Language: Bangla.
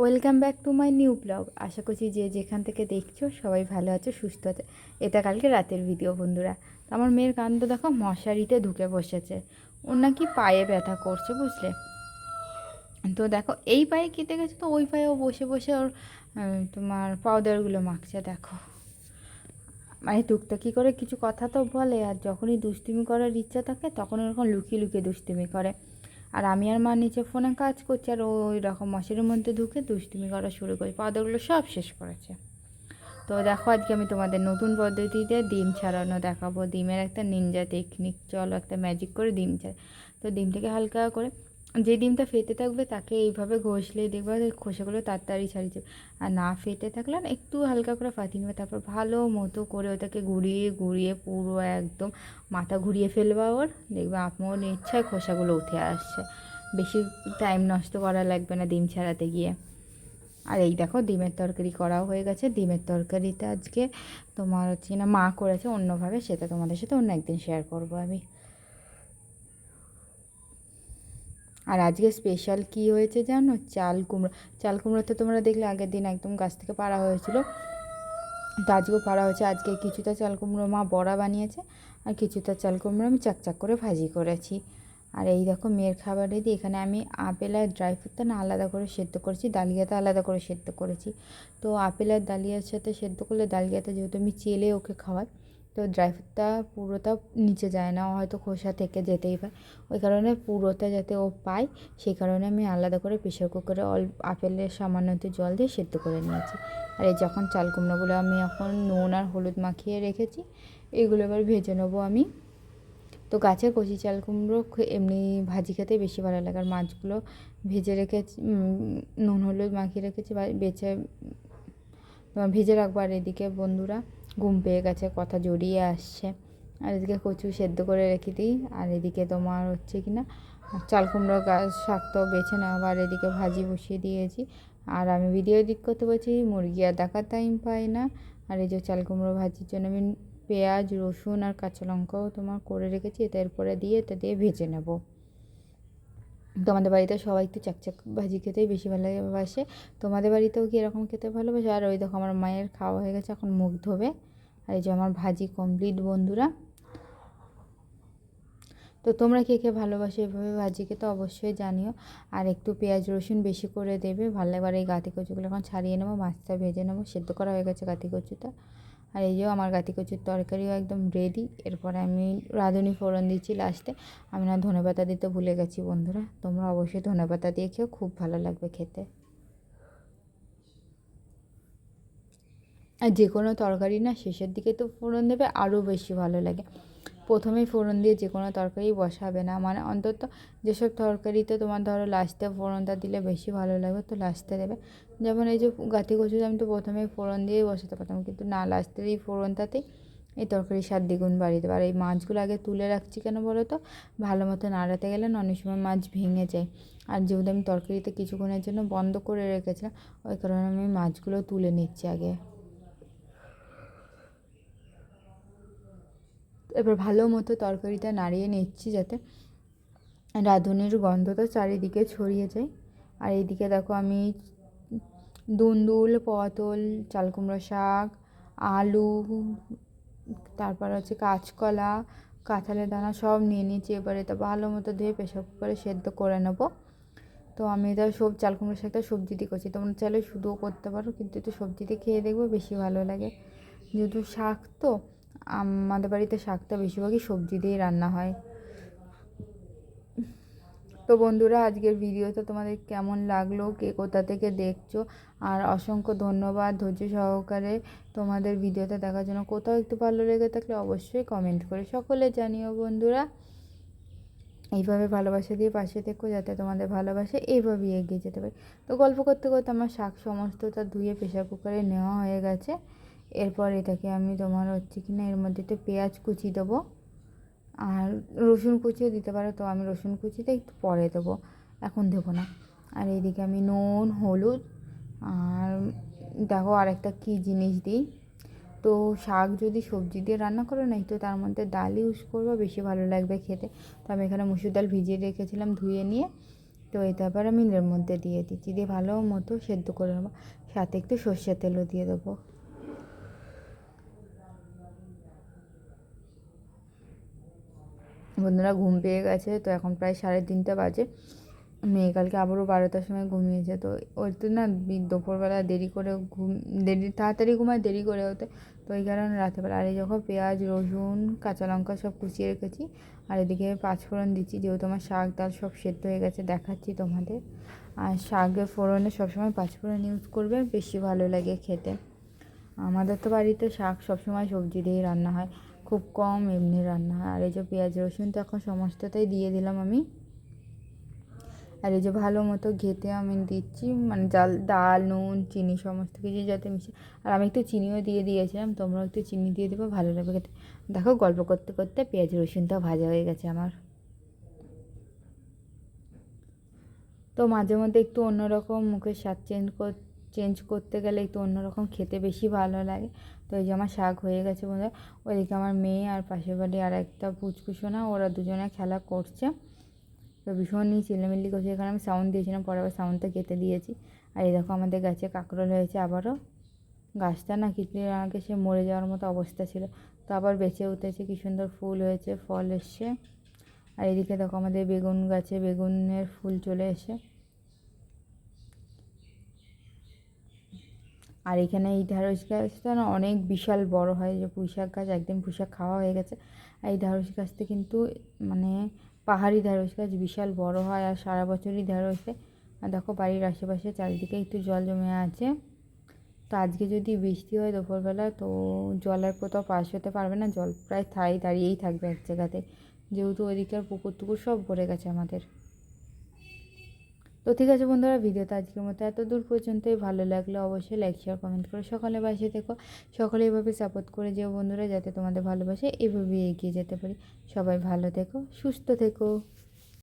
Welcome back to my new blog. আশা করছি যে যেখান থেকে দেখছ সবাই ভালো আছো, সুস্থ আছে। এটা কালকে রাতের ভিডিও বন্ধুরা। তো আমার মেয়ের কাণ্ড দেখো মশারিতে ঢুকে বসেছে। ওর নাকি পায়ে ব্যথা করছে, বুঝলে? তো দেখো, এই পায়ে কেটে গেছে তো ওই পায়েও বসে বসে ওর তোমার পাউডারগুলো মাখছে, দেখো। মানে টুকটাকি করে কিছু কথা তো বলে, আর যখনই দুষ্টুমি করার ইচ্ছা থাকে, তখন ওরকম লুকিয়ে লুকিয়ে দুষ্টুমি করে। আর আমি আর মা নিচে ফোনে কাজ করছি আর ওই রকম মশারির মধ্যে ঢুকে দুষ্টুমি করা শুরু করি। পদগুলো সব শেষ করেছে। তো দেখো আজকে আমি তোমাদের নতুন পদ্ধতিতে ডিম ছাড়ানো দেখাবো। ডিমের একটা নিনজা টেকনিক চলো একটা ম্যাজিক করে ডিম ছাড়ে তো ডিমটাকে হালকা করে যে ডিমটা ফেটে থাকবে তাকে এইভাবে ঘষলেই দেখবে খোসাগুলো তাড়াতাড়ি ছাড়িয়ে যাবে আর না ফেটে থাকলে না একটু হালকা করে ফাটিয়ে নেবে, তারপর ভালো মতো করে ওটাকে ঘুরিয়ে ঘুরিয়ে পুরো একদম মাথা ঘুরিয়ে ফেলবা ওর, দেখবে আপনার ইচ্ছায় খোসাগুলো উঠে আসছে। বেশি টাইম নষ্ট করা লাগবে না ডিম ছাড়াতে গিয়ে। আর এই দেখো ডিমের তরকারি করাও হয়ে গেছে। ডিমের তরকারিটা আজকে তোমার হচ্ছে না মা করেছে, অন্যভাবে সেটা তোমাদের সাথে অন্য একদিন শেয়ার করব আমি। আর আজকে স্পেশাল কি হয়েছে জানো? চাল কুমড়ো। চাল কুমড়ো তো তোমরা দেখলে আগের দিন একদম গাছ থেকে পাড়া হয়েছিল। তো আজকেও পাড়া হয়েছে। আজকে কিছুটা চাল কুমড়ো মা বড়া বানিয়েছে আর কিছুটা চাল কুমড়ো আমি চাকচাক করে ভাজি করেছি। আর এই দেখো মেয়ের খাবারে দিয়ে এখানে আমি আপেল আর ড্রাই ফ্রুটটা না আলাদা করে সেদ্ধ করেছি। ডালিয়াটা আলাদা করে সেদ্ধ করেছি। তো আপেল আর ডালিয়ার সাথে সেদ্ধ করলে ডালিয়াটা যেহেতু আমি চেলে ওকে খাওয়াই তো ড্রাই পুরোটা নিচে যায় না হয়তো খোসা থেকে যেতেই পারে। ওই কারণে পুরোটা যাতে ও পায়, সেই কারণে আমি আলাদা করে প্রেশার কুকারে অল আপেলের সামান্য জল দিয়ে সেদ্ধ করে নিয়েছি। আর এই যখন চাল কুমড়োগুলো আমি এখন নুন আর হলুদ মাখিয়ে রেখেছি, এগুলো এবার ভেজে নেব আমি। তো গাছের কচি চাল কুমড়ো এমনি ভাজি খেতে বেশি ভালো লাগে। আর মাছগুলো ভেজে রেখেছি নুন হলুদ মাখিয়ে রেখেছি বেছে ভেজে রাখব। আর এদিকে বন্ধুরা ঘুম পেয়ে গেছে, কথা জড়িয়ে আসছে। আর এদিকে কচু সেদ্ধ করে রেখে দিই। আর এদিকে তোমার হচ্ছে কি না, চাল কুমড়ো গাছ শাকটাও বেছে নেওয়া আর এদিকে ভাজি বসিয়ে দিয়েছি। আর আমি ভিডিও দিক করতে বলছি, মুরগি আর দেখার টাইম পাই না। আর এই যে চাল কুমড়ো ভাজির জন্য আমি পেঁয়াজ, রসুন আর কাঁচা লঙ্কাও তোমার করে রেখেছি। এটা এরপরে দিয়ে এটা দিয়ে ভেজে নেব। তোমাদের বাড়িতে সবাই একটু চাকচাক ভাজি খেতেই বেশি ভালোবাসে। তোমাদের বাড়িতেও কি এরকম খেতে ভালোবাসে? আর ওই দেখো আমার মায়ের খাওয়া হয়ে গেছে, এখন মুখ ধোবে। আর এই যে আমার ভাজি কমপ্লিট বন্ধুরা। তো তোমরা কে কে ভালোবাসো এভাবে ভাজি খেতে অবশ্যই জানিও। আর একটু পেঁয়াজ রসুন বেশি করে দেবে, ভালো এবার এই গাতি কচুগুলো এখন ছাড়িয়ে নেব, মাছটা ভেজে নেব, সেদ্ধ করা হয়ে গেছে গাতি কচুটা। আর এই যে আমার গাতি কচুর তরকারিও একদম রেডি এরপরে আমি রাঁধুনি ফোড়ন দিচ্ছি লাস্টে আমি না ধনেপাতা দিতে ভুলে গেছি বন্ধুরা। তোমরা অবশ্যই ধনেপাতা দিয়ে খেও, খুব ভালো লাগবে খেতে। আর যে কোনো তরকারি না শেষের দিকে তো ফোড়ন দেবে, আরও বেশি ভালো লাগে। প্রথমেই ফোড়ন দিয়ে যে কোনো তরকারি বসাবে না। মানে অন্তত যেসব তরকারিতে তোমার ধরো লাস্টে ফোড়নটা দিলে বেশি ভালো লাগবে তো লাস্টে দেবে। যেমন এই যে গাতি কচু আমি তো প্রথমেই ফোড়ন দিয়েই বসাতে পারতাম, কিন্তু না লাস্টের এই ফোড়নটাতেই এই তরকারি স্বাদ দ্বিগুণ বাড়িয়ে দেবে। আর এই মাছগুলো আগে তুলে রাখছি কেন বলো তো? ভালো মতো নাড়াতে গেলে অনেক সময় মাছ ভেঙে যায়। আর যেহেতু আমি তরকারিতে কিছুক্ষণের জন্য বন্ধ করে রেখেছিলাম, ওই কারণে আমি মাছগুলো তুলে নিচ্ছি আগে। এবার ভালো মতো তরকারিটা নাড়িয়ে নিচ্ছি যাতে রাঁধুনির গন্ধটা চারিদিকে ছড়িয়ে যায়। আর এইদিকে দেখো আমি দুন্দুল, পটল চাল কুমড়ো শাক, আলু, তারপর হচ্ছে কাঁচকলা, কাঁঠালের দানা সব নিয়ে নিয়েছি এবার এটা ভালো মতো ধুয়ে প্রেশার কুকারে সেদ্ধ করে নেব। তো আমি এটা সব চাল কুমড়োর শাকটা সবজি দিয়ে করছি। তোমরা চাইলে শুধুও করতে পারো, কিন্তু একটু সবজি দিয়ে খেয়ে দেখবে বেশি ভালো লাগে। যেহেতু শাক তো আমাদের বাড়িতে শাকটা বেশিরভাগই সবজি দিয়েই রান্না হয়। তো বন্ধুরা, আজকের ভিডিওটা তোমাদের কেমন লাগল, কে কোথা থেকে দেখছ, আর অসংখ্য ধন্যবাদ ধৈর্য সহকারে তোমাদের ভিডিওটা দেখার জন্য। কোথাও একটু ভালো লেগে থাকলে অবশ্যই কমেন্ট করে সকলে জানিও বন্ধুরা। এইভাবে ভালোবাসা দিয়ে পাশে থেকো যাতে তোমাদের ভালোবাসে এইভাবেই এগিয়ে যেতে পারে। তো গল্প করতে করতে আমার শাক সমস্তটা ধুয়ে প্রেশার কুকারে নেওয়া হয়ে গেছে। এরপর এটাকে আমি তোমার হচ্ছে কি না, এর মধ্যে একটু পেঁয়াজ কুচি দেবো। আর রসুন কুচিও দিতে পারো, তো আমি রসুন কুচিটা একটু পরে দেবো। এখন দেবো না। আর এইদিকে আমি নুন, হলুদ, আর দেখো আরেকটা কী জিনিস দিই। তো শাক যদি সবজি দিয়ে রান্না করো না তো তার মধ্যে ডাল ইউজ করব, বেশি ভালো লাগবে খেতে। তো আমি এখানে মুসুর ডাল ভিজিয়ে রেখেছিলাম ধুয়ে নিয়ে। তো এটা আবার আমি এর মধ্যে দিয়ে দিচ্ছি, দিয়ে ভালো মতো সেদ্ধ করে নেব। সাথে একটু সর্ষের তেলও দিয়ে দেবো। বন্ধুরা ঘুম পেয়ে গেছে, তো এখন প্রায় সাড়ে তিনটা বাজে। মেয়ে কালকে আবারও বারোটার সময় ঘুমিয়েছে, তো ওর তো না দুপুরবেলা দেরি করে ঘুম দেরি তাড়াতাড়ি ঘুমায়, দেরি করে হতে তো ওই কারণে রাতেরবেলা আর এই যখন পেঁয়াজ, রসুন, কাঁচা লঙ্কা সব কুচিয়ে রেখেছি, আর এদিকে পাঁচফোড়ন দিচ্ছি, যেহেতু আমার শাক ডাল সব সেদ্ধ হয়ে গেছে, দেখাচ্ছি তোমাদের। আর শাকের ফোড়নে সবসময় পাঁচফোড়ন ইউজ করবে, বেশি ভালো লাগে খেতে। আমাদের তো বাড়িতে শাক সবসময় সবজি দিয়েই রান্না হয়। খুব কম এমনি রান্না আর এই যে পেঁয়াজ, রসুন তো এখন সমস্তটাই দিয়ে দিলাম আমি। আর এই যে ভালো মতো ঘেটে আমি দিচ্ছি মানে জাল, ডাল, নুন, চিনি সমস্ত কিছু যাতে মিশে। আর আমি একটু চিনিও দিয়ে দিয়েছিলাম, তোমরাও একটু চিনি দিয়ে দেবো, ভালো লাগবে খেতে। দেখো গল্প করতে করতে পেঁয়াজ, রসুনটাও ভাজা হয়ে গেছে আমার। তো মাঝে মধ্যে একটু অন্যরকম মুখের স্বাদ চেঞ্জ চেঞ্জ করতে গেলে একটু অন্যরকম খেতে বেশি ভালো লাগে। তো এই যে আমার শাক হয়ে গেছে বন্ধু ওইদিকে আমার মেয়ে আর পাশের বাড়ি আর একটা পুচকুসোনা ওরা দুজনে খেলা করছে। তো ভীষণই চিল্লামিল্লি করছে, এখানে আমি সাউন্ড দিয়েছিলাম, পরে আবার সাউন্ডটা কেটে দিয়েছি। আর এই দেখো আমাদের গাছে কাঁকরোল হয়েছে আবারও। গাছটা না কিছুদিন আগে সে মরে যাওয়ার মতো অবস্থা ছিল। তো আবার বেঁচে উঠেছে, কি সুন্দর ফুল হয়েছে, ফল এসছে। আর এদিকে দেখো আমাদের বেগুন গাছে, বেগুনের ফুল চলে এসে আর এখানে এই ঢ্যাঁড়স গাছটা না অনেক বিশাল বড় হয়, যে পুঁই শাক গাছ একদিন পুঁই শাক খাওয়া হয়ে গেছে। আর এই ঢ্যাঁড়স গাছটা কিন্তু মানে পাহাড়ি ঢ্যাঁড়স গাছ, বিশাল বড় হয় আর সারা বছরই ঢ্যাঁড়স হয়। আর দেখো বাড়ির আশেপাশে চারিদিকে একটু জল জমে আছে। তো আজকে যদি বৃষ্টি হয় দুপুরবেলা, তো জলের কোথাও পাশ হতে পারবে না, জল প্রায় থাই দাঁড়িয়েই থাকবে এক জায়গাতে। যেহেতু ওইদিককার পুকুর টুকুর সব ভরে গেছে আমাদের। তো ঠিক আছে বন্ধুরা, ভিডিওটা আজকের মতো এত দূর পর্যন্তই। ভালো লাগলে অবশ্যই লাইক শেয়ার কমেন্ট করে সকালে বাসে থেকো। সকলে এভাবে সাপোর্ট করে যেও বন্ধুরা, যাতে তোমাদের ভালোবাসে এভাবে এগিয়ে যেতে পারি। সবাই ভালো থেকো, সুস্থ থেকো।